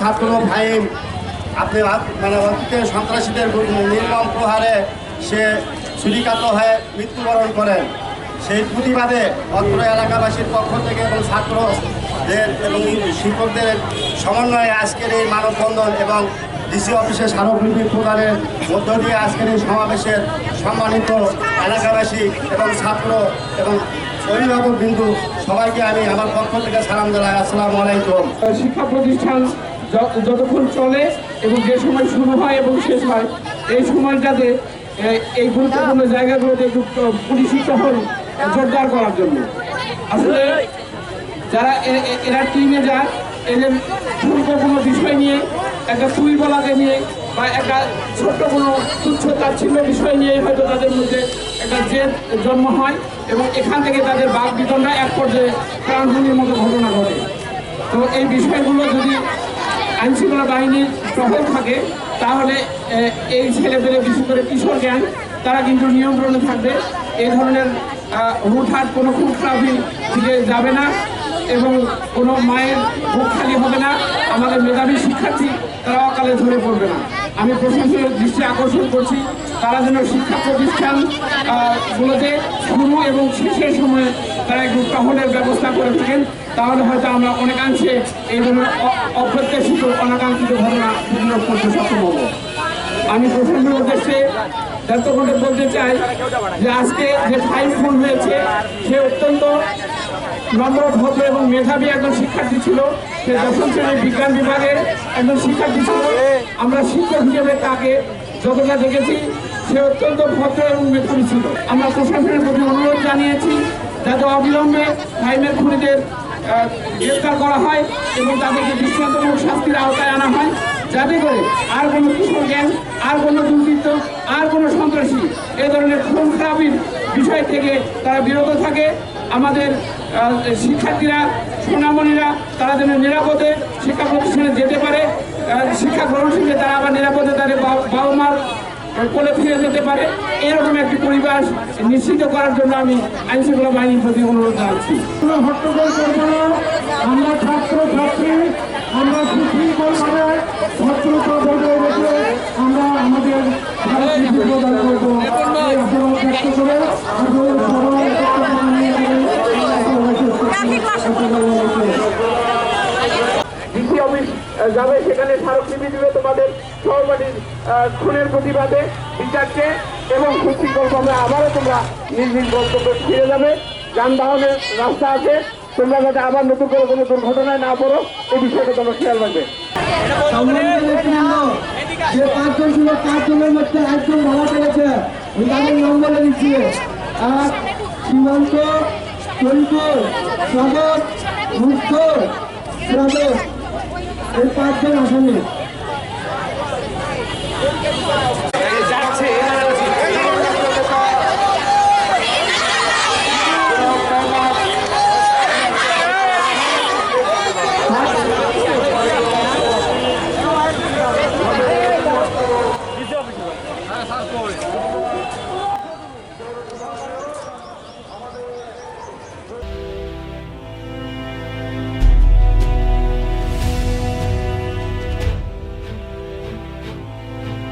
ছাত্র ভাইম আপনি মানে অতীতে সন্ত্রাসীদের নির্মম প্রহারে সে ছুরিকাত হয়ে মৃত্যুবরণ করেন। সেই প্রতিবাদে অত্র এলাকাবাসীর পক্ষ থেকে এবং ছাত্রদের এবং শিক্ষকদের সমন্বয়ে আজকের এই মানববন্ধন এবং ডিসি অফিসে স্মারকলিপি প্রদানের মধ্য দিয়ে আজকের এই সমাবেশের সম্মানিত এলাকাবাসী এবং ছাত্র এবং অভিভাবক বিন্দু সবাইকে আমি আমার পক্ষ থেকে সালাম জানাই। আসসালামু আলাইকুম। শিক্ষা প্রতিষ্ঠান যতক্ষণ চলে এবং যে সময় শুরু হয় এবং শেষ হয়, এই সময়টাতে এই গুরুত্বপূর্ণ জায়গাগুলোতে একটু পুলিশি টহল জোরদার করার জন্য। আসলে যারা এরা টিমে যায়, এদের কোনো বিষয় নিয়ে, একটা তুই বলাকে নিয়ে বা একটা ছোট্ট কোনো তুচ্ছ তাচ্ছিল্য বিষয় নিয়ে হয়তো তাদের মধ্যে একটা জেদ জন্ম হয় এবং এখান থেকে তাদের বাঘ বিতণ্ডা এক পর্যায়ে প্রাণহানির মতো ঘটনা ঘটে। তো এই বিষয়গুলো যদি আইনশৃঙ্খলা বাহিনীর টহল থাকে, তাহলে এই ছেলেপেলে বিশেষ করে কিশোর গ্যাং, তারা কিন্তু নিয়ন্ত্রণে থাকবে। এই ধরনের হুটহাট কোনো খুব ট্রাফিক দিকে যাবে না এবং কোনো মায়ের বুক খালি হবে না। আমাদের মেধাবী শিক্ষার্থী তারা অকালে ধরে পড়বে না। আমি প্রশাসনের দৃষ্টি আকর্ষণ করছি, তারা যেন শিক্ষা প্রতিষ্ঠানগুলোতে শুরু এবং শেষের সময় তারা একটু টহলের ব্যবস্থা করে থাকেন, তাহলে হয়তো আমরা অনেকাংশে এই ধরনের অপ্রত্যাশিত, অনাকাঙ্ক্ষিত ঘটনা প্রতিরোধ করতে সক্ষম হব। আমি প্রশাসনের উদ্দেশ্যে ব্যর্থকণ্ঠে বলতে চাই যে আজকে যে ফাইল ফোন হয়েছে, সে অত্যন্ত নম্র, ভদ্র এবং মেধাবী একজন শিক্ষার্থী ছিল। সে দশম শ্রেণির বিজ্ঞান বিভাগের একজন শিক্ষার্থী ছিল। আমরা শিক্ষক হিসেবে তাকে যতটা দেখেছি, সে অত্যন্ত ভদ্র এবং মেধাবী ছিল। আমরা প্রশাসনের প্রতি অনুরোধ জানিয়েছি যাতে অবিলম্বে ফাইমের খুনিদের গ্রেফতার করা হয় এবং তাদেরকে দৃষ্টান্তমূলক শাস্তির আওতায় আনা হয়, যাতে করে আর কোনো কিশোর গ্যাং, আর কোনো দুর্বৃত্ত, আর কোনো সন্ত্রাসী এ ধরনের খুন খারাপির বিষয় থেকে তারা বিরত থাকে। আমাদের শিক্ষার্থীরা, সোনামণিরা, তারা যেন নিরাপদে শিক্ষা প্রতিষ্ঠানে যেতে পারে শিক্ষা গ্রহণ শেষে তারা আবার নিরাপদে তাদের বাবা মার কোলে ফিরে যেতে পারে। এরকম একটি পরিবেশ নিশ্চিত করার জন্য আমি আইনশৃঙ্খলা বাহিনীর প্রতি অনুরোধ জানাচ্ছি। হট্টগোল করব না আমরা ছাত্র ছাত্রী আমরা সুশৃঙ্খলভাবে ভদ্রতা বজায় রেখে আমরা আমাদের স্মারকলিপি প্রদান করব এই আশীর্বাদ ব্যক্ত করে আপনাদের সবাই একত্র নিয়ে আসসালামু আলাইকুম। ডিসি অফিস আহ, যাবে, সেখানে স্মারকলিপি দিবে তোমাদের সহপাঠীর খুনের প্রতিবাদে বিচারকে, এবং সুশৃঙ্খলভাবে আবারও তোমরা নিজ নিজ গন্তব্যে ফিরে যাবে। যানবাহনের রাস্তা আছে, তোমরা যাতে আবার নতুন করে কোনো দুর্ঘটনায় না পড়ো এই বিষয়টা তোমরা খেয়াল রাখবে। যে পাঁচজন ছিল, পাঁচজনের মধ্যে একজন পড়েছে। আমি তাদের নাম বলে দিচ্ছি। এক সীমান্ত সদর মুক্ত রাজক এই পাঁচজন আসামি